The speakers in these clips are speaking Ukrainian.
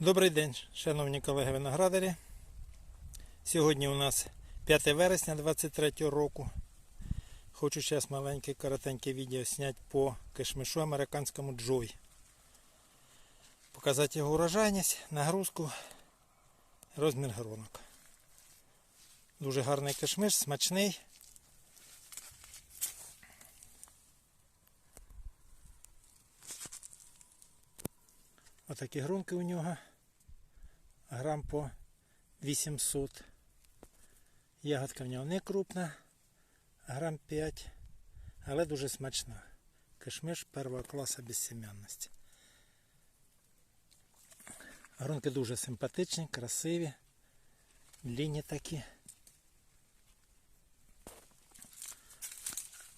Добрий день, шановні колеги виноградарі. Сьогодні у нас 5 вересня 2023 року. Хочу зараз маленьке коротеньке відео зняти по кишмишу американському Джой. Показати його урожайність, нагрузку, розмір гронок. Дуже гарний кишмиш, смачний. Отакі грунки у нього. Грам по 800. Ягодка в нього не крупна, грам 5, але дуже смачна. Кишмиш першого класу безсем'янності. Грунки дуже симпатичні, красиві, длинні такі.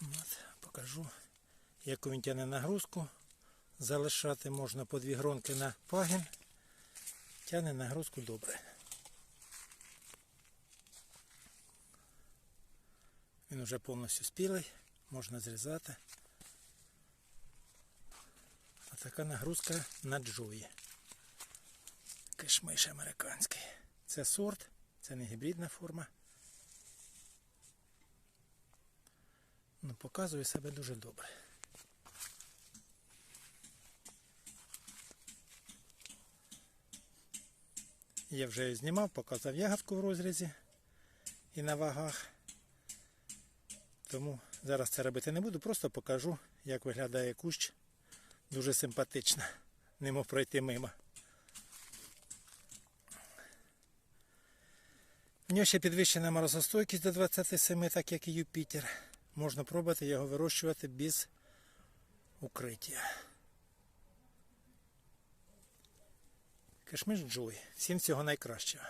От, покажу, яку він тягне нагрузку. Залишати можна по дві гронки на пагін. Тягне нагрузку добре. Він вже повністю спілий, можна зрізати. А така нагрузка на джої. Кишмиш американський. Це сорт, це не гібридна форма. Ну, показує себе дуже добре. Я вже її знімав, показав ягодку в розрізі і на вагах. Тому зараз це робити не буду, просто покажу, як виглядає кущ. Дуже симпатично. Не мог пройти мимо. У нього ще підвищена морозостойкість до 27, так як і Юпітер. Можна пробувати його вирощувати без укриття. Кишмиш Джой. Всім всього найкращого.